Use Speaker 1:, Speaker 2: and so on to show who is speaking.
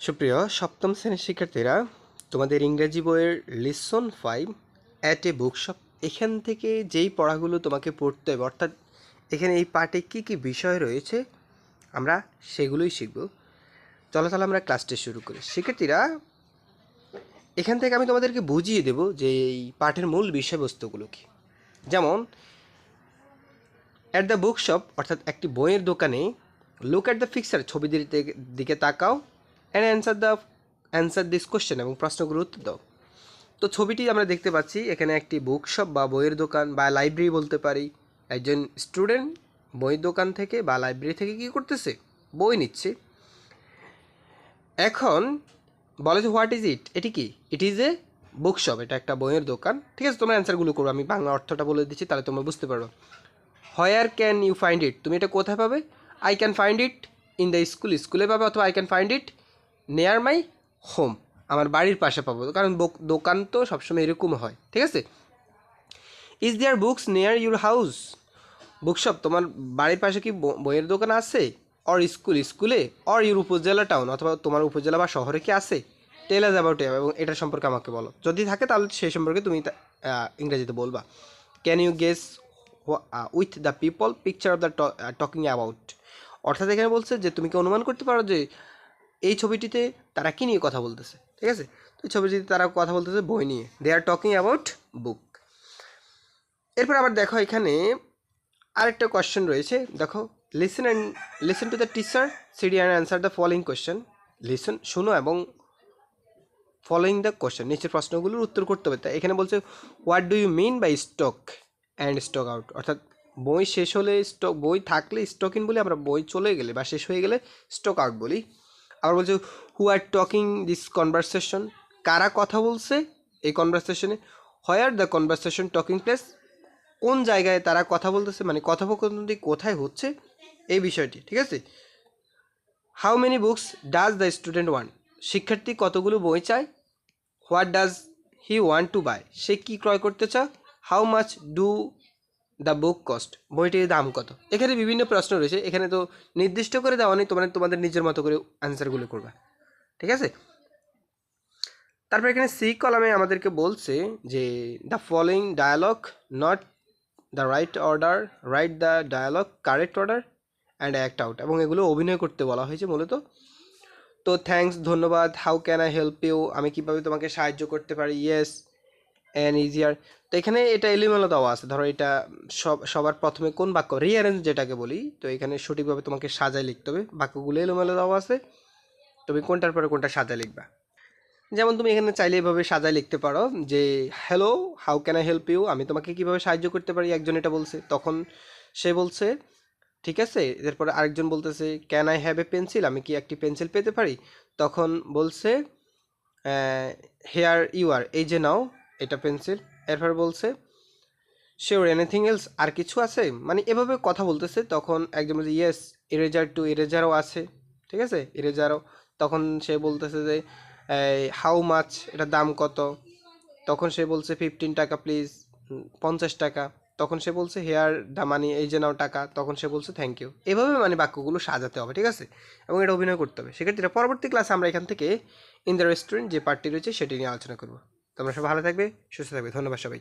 Speaker 1: সুপ্রিয়, সপ্তম শ্রেণির শিক্ষার্থীরা, তোমাদের ইংরেজি বইয়ের lesson five at a bookshop এখান থেকে যেই পড়াগুলো তোমাকে পড়তে হবে, অর্থাৎ এখানে এই পার্টে কী কী বিষয় রয়েছে, আমরা সেগুলোই শিখব। চলো তাহলে আমরা ক্লাসটা শুরু করি। শিক্ষার্থীরা, এখান থেকে আমি তোমাদেরকে বুঝিয়ে দেব যে এই পাঠের মূল বিষয়বস্তুগুলো কী। যেমন অ্যাট দ্য বুকশপ অর্থাৎ একটি বইয়ের দোকানে লুক অ্যাট দ্য ফিক্সার ছবি দিকে তাকাও। And answer the answer this question এবং প্রশ্নগুলোর উত্তর দাও। তো ছবিটি আমরা দেখতে পাচ্ছি, এখানে একটি বুকশপ বা বইয়ের দোকান বা লাইব্রেরি বলতে পারি। একজন স্টুডেন্ট বইয়ের দোকান থেকে বা লাইব্রেরি থেকে কী করতেছে? বই নিচ্ছে। এখন বলে যে হোয়াট ইজ ইট এটি কি? ইট ইজ এ বুকশপ এটা একটা বইয়ের দোকান। ঠিক আছে, তোমরা অ্যান্সারগুলো করো, আমি বাংলা অর্থটা বলে দিচ্ছি, তাহলে তোমরা বুঝতে পারো। Where can you find it তুমি এটা কোথায় পাবে? I can find it in the school স্কুলে পাবে অথবা আই ক্যান ফাইন্ড ইট নেয়ার মাই হোম আমার বাড়ির পাশে পাবো। কারণ দোকান তো সবসময় এরকম হয়, ঠিক আছে? Is there books near your house bookshop তোমার বাড়ির পাশে কি বইয়ের দোকান আছে? অর স্কুল স্কুলে অর ইউর উপজেলা টাউন অথবা তোমার উপজেলা বা শহরে কি আছে? টেলাজ অ্যাবাউট এবং এটা সম্পর্কে আমাকে বলো। যদি থাকে, তাহলে সেই সম্পর্কে তুমি ইংরেজিতে বলবা। Can you guess with the people picture of the talking about অর্থাৎ এখানে বলছে যে, তুমি কি অনুমান করতে পারো যে এই ছবিটিতে তারা কী নিয়ে কথা বলতেছে, ঠিক আছে? তো এই ছবিটিতে তারা কথা বলতেছে বই নিয়ে। দে আর টকিং অ্যাবাউট বুক এরপর আবার দেখো এখানে আরেকটা কোয়েশ্চেন রয়েছে। দেখো listen and listen to the teacher CD and answer the following question listen শুনো এবং ফলোয়িং দ্য কোয়েশ্চেন নিচের প্রশ্নগুলোর উত্তর করতে হবে। তাই এখানে বলছে what do you mean by stock and stock out অর্থাৎ বই শেষ হলে স্টক বই থাকলে স্টক ইন বলি আমরা বই চলে গেলে বা শেষ হয়ে গেলে স্টক আউট বলি। আবার বলছে who are talking this conversation কারা কথা বলছে এই কনভারসেশনে where the conversation talking place কোন জায়গায় তারা কথা বলতেছে? মানে কথোপকথনটি কোথায় হচ্ছে? এই বিষয়টি, ঠিক আছে? How many books does the student want শিক্ষার্থী কতগুলো বই চায়? What does he want to buy সে কী ক্রয় করতে চায়? How much do the book cost বইটির দাম কত? এখানে বিভিন্ন প্রশ্ন রয়েছে। এখানে তো নির্দিষ্ট করে দেওয়া নেই, তোমরা তোমাদের নিজের মতো করে অ্যান্সারগুলো করবা। ঠিক আছে? তারপর এখানে সি কলামে আমাদেরকে বলছে যে the following dialogue not the right order write the dialogue correct order and act out এবং এগুলো অভিনয় করতে বলা হয়েছে মূলত। তো থ্যাঙ্কস ধন্যবাদ how can I help you আমি কীভাবে তোমাকে সাহায্য করতে পারি? ইয়েস অ্যান্ড ইজিয়ার তো এখানে এটা এলিমেলো দেওয়া আছে। ধরো এটা সব, সবার প্রথমে কোন বাক্য? রিঅ্যারেঞ্জ যেটাকে বলি। তো এখানে সঠিকভাবে তোমাকে সাজায় লিখতে হবে। বাক্যগুলো এলোমেলো দেওয়া আছে। তুমি কোনটার পরে কোনটা সাজায় লিখবা। যেমন তুমি এখানে চাইলে এভাবে সাজায় লিখতে পারো যে hello how can I help you আমি তোমাকে কীভাবে সাহায্য করতে পারি? একজন এটা বলছে। তখন সে বলছে, ঠিক আছে। এরপরে আরেকজন বলতেছে can I have a pencil আমি কি একটি পেন্সিল পেতে পারি? তখন বলছে হেয়ার ইউ আর এই যে নাও এটা পেন্সিল। এরপর বলছে শিওর এনিথিং এলস আর কিছু আছে? মানে এভাবে কথা বলতেছে, তখন একজন বলছে ইয়েস ইরেজার টু ইরেজারও আছে। ঠিক আছে? ইরেজারও তখন সে বলতেছে যে হাউ মাছ এটার দাম কত? তখন সে বলছে ফিফটিন টাকা প্লিজ পঞ্চাশ টাকা। তখন সে বলছে হেয়ার দা মানি এই যে নাও টাকা। তখন সে বলছে থ্যাংক ইউ এভাবে মানে বাক্যগুলো সাজাতে হবে, ঠিক আছে? এবং এটা অভিনয় করতে হবে। সেক্ষেত্রে পরবর্তী ক্লাসে আমরা এখান থেকে ইন দ্য রেস্টুরেন্ট যে পার্টটি রয়েছে, সেটি নিয়ে আলোচনা করব। তোমরা সব ভালো থাকবে সুস্থ থাকবে। ধন্যবাদ সবাই